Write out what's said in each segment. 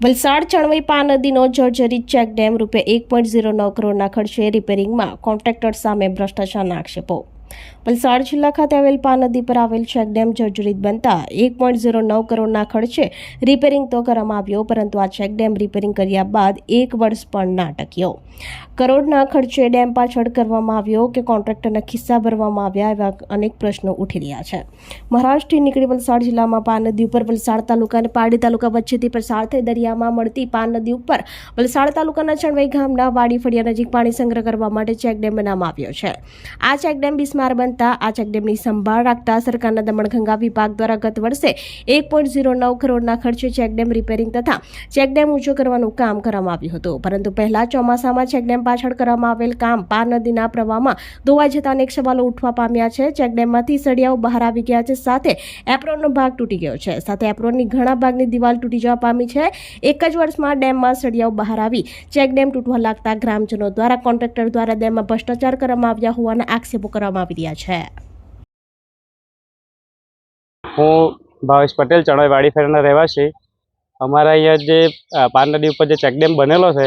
વલસાડ ચણવઈપા નદીનો જર્જરિત check dam રૂપે એક પોઈન્ટ ઝીરો નવ કરોડના ખર્ચે રિપેરિંગમાં કોન્ટ્રાક્ટર સામે ભ્રષ્ટાચારના આક્ષેપો. વલસાડ જિલ્લા ખાતે આવેલ પા નદી પર આવેલ ચેકડેમ જર્જરિત બનતા એક પોઈન્ટ ઝીરો નવ કરોડના ખર્ચે રિપેરિંગ તો કરવામાં આવ્યો, પરંતુ આ ચેકડેમ રિપેરિંગ કર્યા બાદ એક વર્ષ પણ ના ટક્યો. કરોડના ખર્ચે ડેમ પાછળ કરવામાં આવ્યો કે કોન્ટ્રાક્ટરના ખિસ્સા ભરવામાં આવ્યા એવા અનેક પ્રશ્નો ઉઠી રહ્યા છે. મહારાષ્ટ્રથી નીકળી વલસાડ જિલ્લામાં પા નદી ઉપર વલસાડ તાલુકા અને પારડી તાલુકા વચ્ચેથી પસાર થઈ દરિયામાં મળતી પા નદી ઉપર વલસાડ તાલુકાના ચણવાઈ ગામના વાડી ફળિયા નજીક પાણી સંગ્રહ કરવા માટે ચેકડેમ બનાવવામાં આવ્યો છે. આ ચેક ડેમ બિસ્માર બનતા આ ચેકડેમની સંભાળ રાખતા સરકારના દમણગંગા વિભાગ દ્વારા ગત વર્ષે એક પોઈન્ટ ઝીરો નવ કરોડના ખર્ચે ચેક ડેમ રિપેરિંગ તથા ચેક ડેમ ઊંચો કરવાનું કામ કરવામાં આવ્યું હતું. પરંતુ પહેલા ચોમાસામાં ચેકડેમ પાછળ કરવામાં આવેલ કામ પાર નદીના પ્રવાહમાં ધોવાઈ જતા અનેક સવાલો ઉઠવા પામ્યા છે. ચેક ડેમમાંથી સળિયાઓ બહાર આવી ગયા છે. સાથે એપ્રોનનો ભાગ તૂટી ગયો છે. સાથે એપ્રોનની ઘણા ભાગની દિવાલ તૂટી જવા પામી છે. એક જ વર્ષમાં ડેમમાં સળિયાઓ બહાર આવી ચેક ડેમ તૂટવા લાગતા ગ્રામજનો દ્વારા કોન્ટ્રાક્ટર દ્વારા ડેમમાં ભ્રષ્ટાચાર કરવામાં આવ્યા હોવાના આક્ષેપો કરવામાં આવી રહ્યા છે. હું ભાવેશ પટેલ ચણોઈ વાડી ફેરના રહેવાસી. અમારા અહીંયા જે પાર નદી ઉપર જે ચેકડેમ બનેલો છે,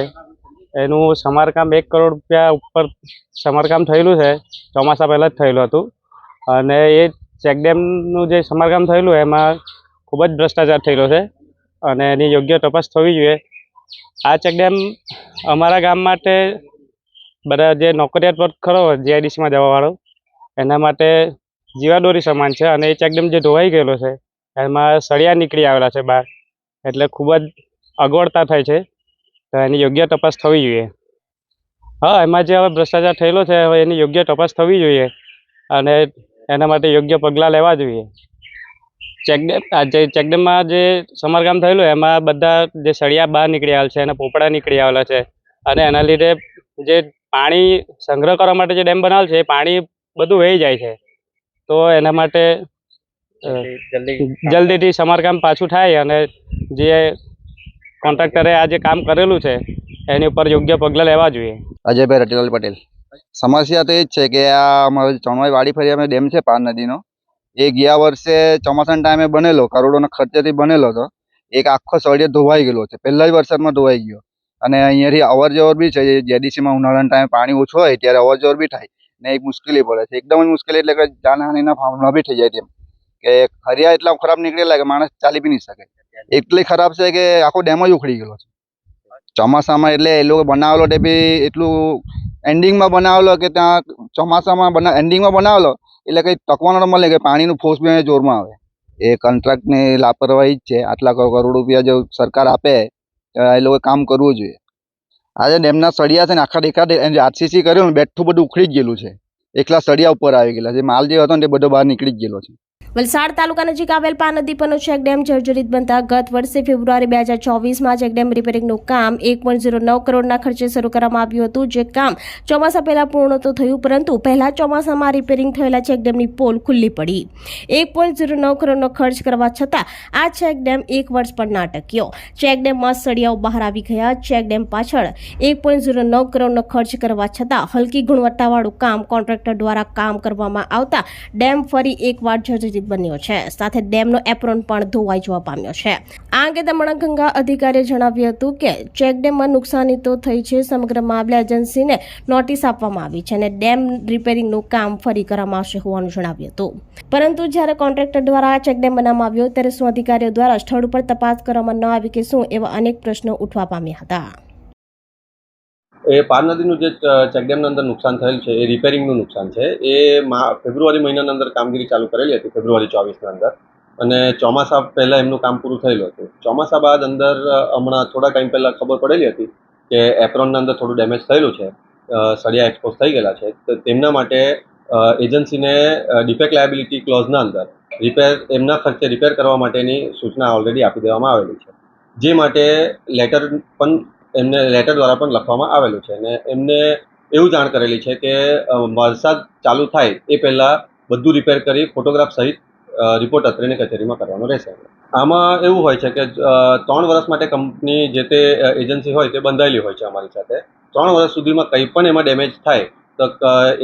એનું સમારકામ એક કરોડ રૂપિયા ઉપર સમારકામ થયેલું છે, ચોમાસા પહેલાં જ થયેલું હતું. અને એ ચેકડેમનું જે સમારકામ થયેલું, એમાં ખૂબ જ ભ્રષ્ટાચાર થયેલો છે અને એની યોગ્ય તપાસ થવી જોઈએ. આ ચેકડેમ અમારા ગામ માટે બધા જે નોકરિયાત વર્ગ ખરો જીઆઈડીસીમાં જવાવાળો એના માટે જીવાદોરી સમાન છે અને એ ચેકડેમ જે ધોવાઈ ગયેલો છે, એમાં સળિયા નીકળી આવેલા છે બહાર. એટલે ખૂબ જ અગવડતા થાય છે, તો એની યોગ્ય તપાસ થવી જોઈએ. હા, એમાં જે હવે ભ્રષ્ટાચાર થયેલો છે, હવે એની યોગ્ય તપાસ થવી જોઈએ અને એના માટે યોગ્ય પગલાં લેવા જોઈએ. ચેકડેમ જે ચેકડેમમાં જે સમારકામ થયેલું એમાં બધા જે સળિયા બહાર નીકળી આવેલા છે, એના પોપડા નીકળી આવેલા છે અને એના લીધે જે પાણી સંગ્રહ કરવા માટે જે ડેમ બનાવેલ છે, એ પાણી બધું વહી જાય છે. તો એના માટે જલ્દીથી સમારકામ પાછું થાય અને જે કોન્ટ્રાક્ટરે આ જે કામ કરેલું છે, એની ઉપર યોગ્ય પગલાં લેવા જોઈએ. અજયભાઈ રટીલાલ પટેલ. સમસ્યા તો એ જ છે કે આ અમારો ચણવાઈ વાડી ફરિયામાં ડેમ છે પાર નદીનો, એ ગયા વર્ષે ચોમાસાના ટાઈમે બનેલો, કરોડોના ખર્ચેથી બનેલો હતો. એક આખો સળિયો ધોવાઈ ગયેલો છે. પહેલા જ વરસાદમાં ધોવાઈ ગયો. અને અહીંયાથી અવર જવર બી છે. જેડીસીમાં ઉનાળાના ટાઈમે પાણી ઓછું હોય ત્યારે અવર જવર બી થાય. ને એક મુશ્કેલી પડે છે. એકદમ જ મુશ્કેલી એટલે કે જાનહાનિના ભાવના બી થઈ જાય તેમ કે ખરિયા એટલા ખરાબ નીકળેલા કે માણસ ચાલી બી નહીં શકે. એટલી ખરાબ છે કે આખો ડેમ જ ઉખડી ગયેલો છે. ચોમાસામાં એટલે એ લોકો બનાવેલો તે બી એટલું એન્ડિંગમાં બનાવેલો કે ત્યાં ચોમાસામાં બના, એન્ડિંગમાં બનાવેલો એટલે કંઈ તકવાનો મળે કે પાણીનું ફોર્સ બી જોરમાં આવે. એ કોન્ટ્રાક્ટની લાપરવાહી જ છે. આટલા કરોડ રૂપિયા જો સરકાર આપે એ લોકોએ કામ કરવું જોઈએ. આજે ડેમના સળિયા છે ને આખા દેખા આરસીસી કર્યું ને બેઠું બધું ઉખડી જ ગયેલું છે. એકલા સળિયા ઉપર આવી ગયેલા જે માલ જે હતો ને તે બધો બહાર નીકળી જ ગયેલો છે. વલસાડ તાલુકા નજીક આવેલ પા નદી પરનો ચેક ડેમ જર્જરિત બનતા ગત વર્ષે ફેબ્રુઆરી બે હજાર ચોવીસમાં ચેક ડેમ રિપેરિંગનું કામ એક પોઈન્ટ ઝીરો નવ કરોડના ખર્ચે શરૂ કરવામાં આવ્યું હતું, જે કામ ચોમાસા પહેલાં પૂર્ણ તો થયું, પરંતુ પહેલા ચોમાસામાં રિપેરિંગ થયેલા ચેક ડેમની પોલ ખુલ્લી પડી. એક પોઈન્ટ ઝીરો નવ કરોડનો ખર્ચ કરવા છતાં આ ચેક ડેમ એક વર્ષ પણ ના ટક્યો. ચેક ડેમમાં સળિયાઓ બહાર આવી ગયા ચેક ડેમ પાછળ એક પોઈન્ટ ઝીરો નવ કરોડનો ખર્ચ કરવા છતાં હલકી ગુણવત્તાવાળું કામ કોન્ટ્રાક્ટર દ્વારા કામ કરવામાં આવતા ડેમ ફરી એકવાર જર્જરિત બન્યો છે. સાથે ડેમનો એપ્રોન પણ ધોવાઈ જવા પામ્યો છે. આ અંગે દમણગંગા અધિકારીએ જણાવ્યું હતું કે ચેક ડેમમાં નુકસાની તો થઈ છે, સમગ્ર મામલે એજન્સીને નોટિસ આપવામાં આવી છે અને ડેમ રિપેરિંગનું કામ ફરી કરવામાં આવશે હોવાનું જણાવ્યું હતું. પરંતુ જ્યારે કોન્ટ્રાક્ટર દ્વારા આ ચેક બનાવવામાં આવ્યો, ત્યારે શું અધિકારીઓ દ્વારા સ્થળ ઉપર તપાસ કરવામાં ન આવી કે શું એવા અનેક પ્રશ્નો ઉઠવા પામ્યા હતા? એ પાર નદીનું જે ચેકડેમના અંદર નુકસાન થયેલ છે, એ રિપેરિંગનું નુકસાન છે, એ ફેબ્રુઆરી મહિનાની અંદર કામગીરી ચાલુ કરેલી હતી, ફેબ્રુઆરી ચોવીસના અંદર. અને ચોમાસા પહેલાં એમનું કામ પૂરું થયેલું હતું. ચોમાસા બાદ અંદર હમણાં થોડા ટાઈમ પહેલાં ખબર પડેલી હતી કે એપ્રોનના અંદર થોડું ડેમેજ થયેલું છે સળિયા એક્સપોઝ થઈ ગયેલા છે. તો તેમના માટે એજન્સીને ડિફેક્ટ લાયબિલિટી ક્લોઝના અંદર રિપેર એમના ખર્ચે રિપેર કરવા માટેની સૂચના ઓલરેડી આપી દેવામાં આવેલી છે. જે માટે લેટર પણ એમને લેટર દ્વારા પણ લખવામાં આવેલું છે અને એમને એવું જાણ કરેલી છે કે વરસાદ ચાલુ થાય એ પહેલાં બધું રિપેર કરી ફોટોગ્રાફ સહિત રિપોર્ટ અત્રેની કચેરીમાં કરવાનો રહેશે. આમાં એવું હોય છે કે ત્રણ વર્ષ માટે કંપની જે તે એજન્સી હોય તે બંધાયેલી હોય છે અમારી સાથે. ત્રણ વર્ષ સુધીમાં કંઈ પણ એમાં ડેમેજ થાય તો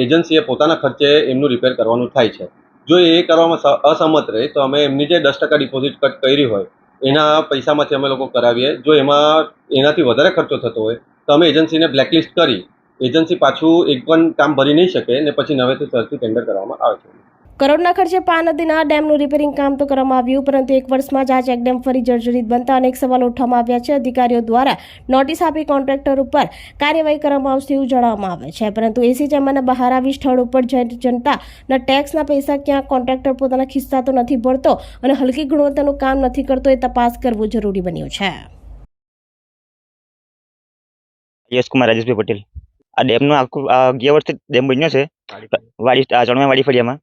એજન્સીએ પોતાના ખર્ચે એમનું રિપેર કરવાનું થાય છે. જો એ કરવામાં અસંમત રહે તો અમે એમની જે દસ ટકા ડિપોઝિટ કટ કરી હોય એના પૈસામાંથી અમે લોકો કરાવીએ. જો એમાં એનાથી વધારે ખર્ચો થતો હોય, તો અમે એજન્સીને બ્લેકલિસ્ટ કરી, એજન્સી પાછું એક પણ કામ ભરી નહીં શકે ને પછી નવેથી સરથી ટેન્ડર કરવામાં આવે છે. કરોડના ખર્ચે પા નદીના ડેમનું રિપેરિંગ કામ તો કરવામાં આવ્યું પરંતુ એક વર્ષમાં જ આ ચેકડેમ ફરી જર્જરિત બનતા અનેક સવાલો ઉઠવામાં આવ્યા છે. અધિકારીઓ દ્વારા નોટિસ આપી કોન્ટ્રાક્ટર ઉપર કાર્યવાહી કરવામાં આવશે એવું જણાવવામાં આવે છે. પરંતુ એસી ચેમ્બરના બહાર આવી સ્થળ ઉપર જન જનતાના ટેક્સના પૈસા ક્યાં કોન્ટ્રાક્ટર પોતાના ખિસ્સા તો નથી ભરતો અને હલકી ગુણવત્તાનું કામ નથી કરતો એ તપાસ કરવું જરૂરી બન્યું છે. યશકુમાર રાજેશભાઈ પટેલ. આ ડેમનું આખું આ ગયા વર્ષે ડેમ બન્યો છે. વાડી. ચણવા વાડી ફળિયામાં.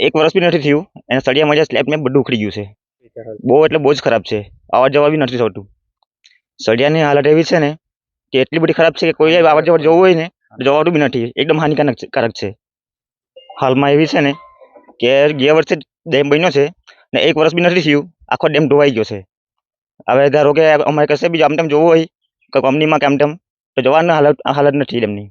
એક વર્ષ બી નથી થયું, અને સળિયામાં જે સ્લેબ મેં બધું ઉખડી ગયું છે. બહુ એટલે બહુ જ ખરાબ છે. આવવા જવા બી નથી થતું સળિયાની હાલત એવી છે ને, કે એટલી બધી ખરાબ છે કે કોઈ આવવા જવા જવું હોય ને જવાતું બી નથી. એકદમ હાનિકારક છે- હાલમાં એવી છે ને, કે ગયા વર્ષે ડેમ બન્યો છે, ને એક વર્ષ બી નથી થયું, આખો ડેમ ધોવાઈ ગયો છે. હવે ધારો કે અમારે કશે બી આમ તેમ જોવું હોય કંપનીમાં કે આમ તેમ, તો જવાની હાલત હાલત નથી ડેમની.